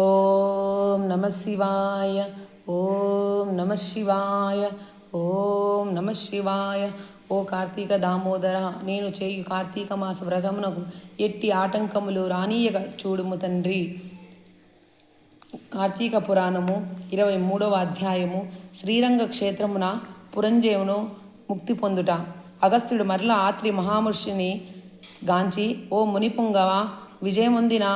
ఓం నమ శివాయ ఓం నమ శివాయ ఓం నమ శివాయ. ఓ కార్తీక దామోదర నేను చేయు కార్తీక మాస వ్రతమునకు ఎట్టి ఆటంకములు రానీయక చూడుము తండ్రి. కార్తీక పురాణము ఇరవై మూడవ అధ్యాయము శ్రీరంగ క్షేత్రమున పురంజేవును ముక్తి పొందుట. అగస్త్యుడు మరల ఆత్రి మహాముషిని గాంచి ఓ మునిపుంగవ విజయముందిన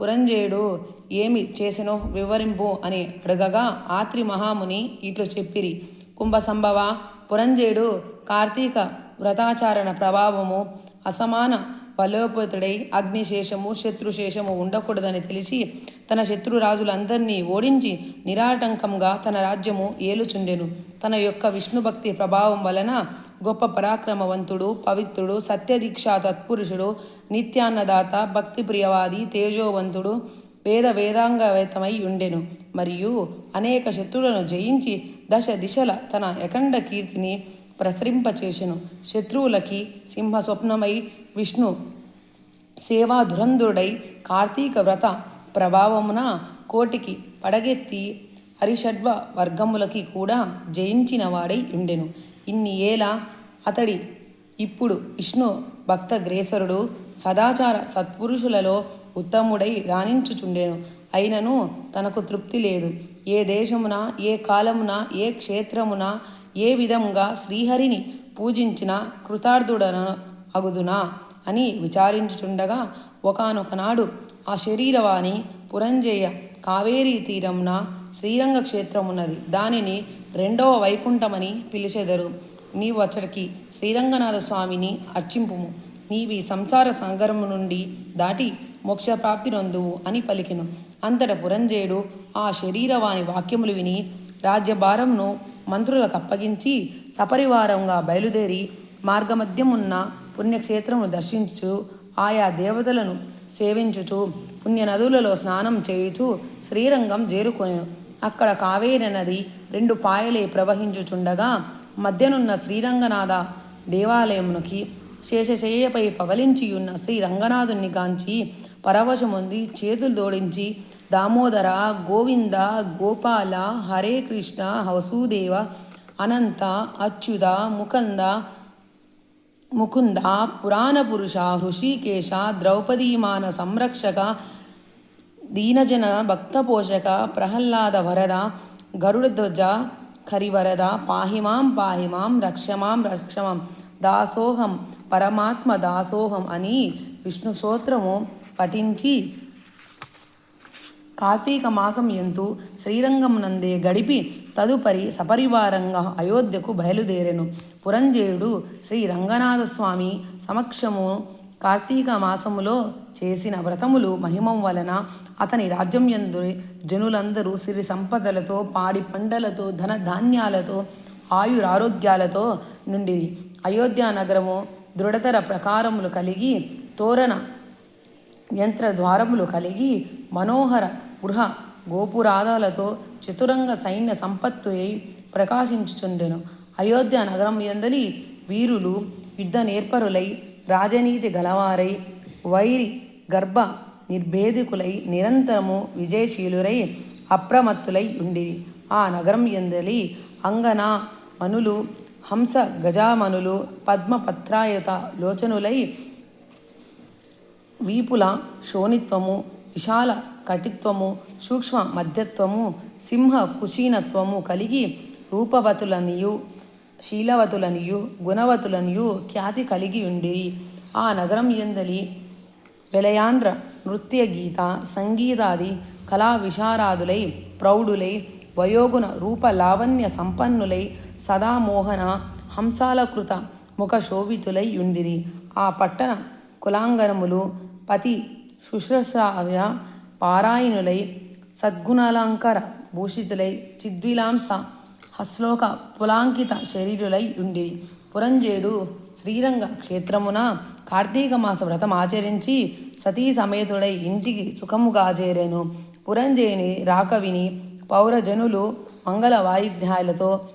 పురంజేయుడు ఏమి చేసెనో వివరింపు అని అడగగా ఆత్రి మహాముని ఇట్లు చెప్పిరి. కుంభ సంభవ పురంజేయుడు కార్తీక వ్రతాచారణ ప్రభావము అసమాన బలోపేతుడై అగ్నిశేషము శత్రుశేషము ఉండకూడదని తెలిసి తన శత్రురాజులందరినీ ఓడించి నిరాటంకంగా తన రాజ్యము ఏలుచుండెను. తన యొక్క విష్ణుభక్తి ప్రభావం వలన గొప్ప పరాక్రమవంతుడు పవిత్రుడు సత్యదీక్షా తత్పురుషుడు నిత్యాన్నదాత భక్తి ప్రియవాది తేజోవంతుడు వేద వేదాంగవేతమై ఉండెను. మరియు అనేక శత్రువులను జయించి దశ దిశల తన ఎకండ కీర్తిని ప్రసరింపచేసెను. శత్రువులకి సింహ స్వప్నమై విష్ణు సేవా ధురంధుడై కార్తీక వ్రత ప్రభావమున కోటికి పడగెత్తి హరిషడ్వ వర్గములకి కూడా జయించిన వాడై ఉండెను. ఇన్ని ఏల అతడి ఇప్పుడు విష్ణు భక్త గ్రేసరుడు సదాచార సత్పురుషులలో ఉత్తముడై రాణించుచుండెను. అయినను తనకు తృప్తి లేదు. ఏ దేశమున ఏ కాలమున ఏ క్షేత్రమున ఏ విధంగా శ్రీహరిని పూజించిన కృతార్థుడన అగుదునా అని విచారించుచుండగా ఒకనొకనాడు ఆ శరీరవాణి పురంజయ కావేరీ తీరమున శ్రీరంగ క్షేత్రం ఉన్నది. దానిని రెండవ వైకుంఠమని పిలిచెదరు. నీవు అచ్చటికి శ్రీరంగనాథ స్వామిని అర్చింపుము. నీవి సంసార సంగరము నుండి దాటి మోక్షప్రాప్తి నొందువు అని పలికెను. అంతట పురంజేయుడు ఆ శరీరవాణి వాక్యములు విని రాజ్యభారంను మంత్రులకు అప్పగించి సపరివారంగా బయలుదేరి మార్గమధ్యమున్న పుణ్యక్షేత్రమును దర్శించు ఆయా దేవతలను సేవించుచు పుణ్య నదులలో స్నానం చేయుచు శ్రీరంగం చేరుకొనేను. అక్కడ కావేరి నది రెండు పాయలే ప్రవహించుచుండగా మధ్యనున్న శ్రీరంగనాథ దేవాలయమునకి శేషశయ్యపై పవలించియున్న శ్రీ రంగనాథుని కాంచి పరవశముంది చేతులు దోడించి దామోదర గోవింద గోపాల హరే కృష్ణ వసుదేవ అనంత అచ్యుత ముకంద ముకుంద పురాణ పురుష హృషికేశ ద్రౌపదీమాన సంరక్షక దీనజన భక్తపోషక ప్రహ్లాద వరద గరుడధ్వజ కరివరద పాహిమాం పాహిమాం రక్షమాం రక్షమాం దాసోహం పరమాత్మ దాసోహం అని విష్ణు సూత్రము పఠించి కార్తీక మాసం ఎంతు శ్రీరంగమునందే గడిపి తదుపరి సపరివారంగా అయోధ్యకు బయలుదేరెను పురంజేయుడు శ్రీ రంగనాథస్వామి సమక్షము కార్తీక మాసములో చేసిన వ్రతములు మహిమం వలన అతని రాజ్యం యందు జనులందరూ సిరి సంపదలతో పాడి పంటలతో ధన ధాన్యాలతో ఆయురారోగ్యాలతో నుండి అయోధ్య నగరము దృఢతర ప్రకారములు కలిగి తోరణ యంత్ర ద్వారములు కలిగి మనోహర గృహ గోపురాదాలతో చతురంగ సైన్య సంపత్తు అయి ప్రకాశించుచుండెను. అయోధ్య నగరం ఎందలి వీరులు యుద్ధ నేర్పరులై రాజనీతి గలవారై వైరి గర్భ నిర్భేదికులై నిరంతరము విజయశీలురై అప్రమత్తులై ఉండి ఆ నగరం ఎందలి అంగన మనులు హంస గజామనులు పద్మపత్రాయత లోచనులై వీపుల శోణిత్వము విశాల కటిత్వము సూక్ష్మ మధ్యత్వము సింహ కుశీనత్వము కలిగి రూపవతులనియు శీలవతులనియు గుణవతులనియు ఖ్యాతి కలిగి ఉండిరి ఆ నగరం ఎందలి వెలయాంధ్ర నృత్య గీత సంగీతాది కళా విశారాదులై ప్రౌఢులై వయోగుణ రూప లావణ్య సంపన్నులై సదామోహన హంసాలకృత ముఖ శోభితులై ఉండిరి. ఆ పట్టణ కులాంగనములు పతి శుశ్రూషాయ పారాయణులై సద్గుణాలంకార భూషితులై చిద్విలాంస హశ్లోక పులాంకిత శరీరులై ఉండి పురంజేయుడు శ్రీరంగ క్షేత్రమున కార్తీక మాస వ్రతం ఆచరించి సతీ సమేతుడై ఇంటికి సుఖముగా చేరెను. పురంజేయుని రాకవిని పౌరజనులు మంగళ వాయిద్యాలతో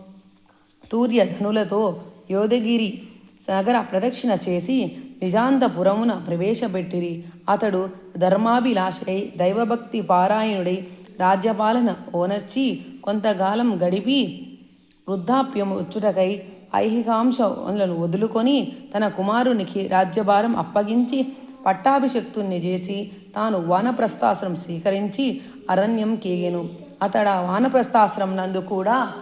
తూర్యధనులతో యోధగిరి నగర ప్రదక్షిణ చేసి నిజాంతపురమున ప్రవేశపెట్టిరి. అతడు ధర్మాభిలాషై దైవభక్తి పారాయణుడై రాజ్యపాలన ఓనర్చి కొంతకాలం గడిపి వృద్ధాప్యము వచ్చుటకై ఐహికాంశలను వదులుకొని తన కుమారునికి రాజ్యభారం అప్పగించి పట్టాభిషక్తుణ్ణి చేసి తాను వానప్రస్థాశ్రం స్వీకరించి అరణ్యం కేగెను. అతడ వానప్రస్థాశ్రం నందు కూడా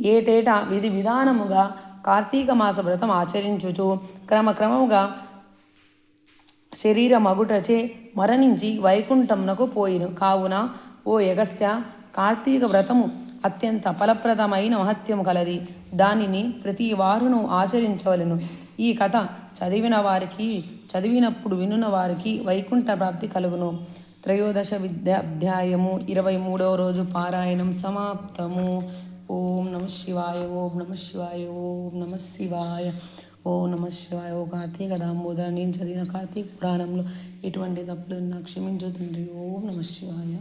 ఏటేటా విధి విధానముగా కార్తీక మాస వ్రతం ఆచరించుచు క్రమక్రమముగా శరీర మగుటచే మరణించి వైకుంఠంనకు పోయిను. కావున ఓ యగస్త్య కార్తీక వ్రతము అత్యంత ఫలప్రదమైన మహత్యము కలది. దానిని ప్రతి వారును ఆచరించవలెను. ఈ కథ చదివిన వారికి చదివినప్పుడు వినున్న వారికి వైకుంఠ ప్రాప్తి కలుగును. త్రయోదశ విద్యాధ్యాయము ఇరవై మూడవ రోజు పారాయణం సమాప్తము. ఓం నమ శివాయ ఓం నమ శివాయ ఓం నమ శివాయ ఓం నమ శివాయ. ఓ కార్తీక దామోదర నేను చదివిన కార్తీక పురాణంలో ఎటువంటి తప్పులు నాకు క్షమించు తండ్రి. ఓం నమ శివాయ.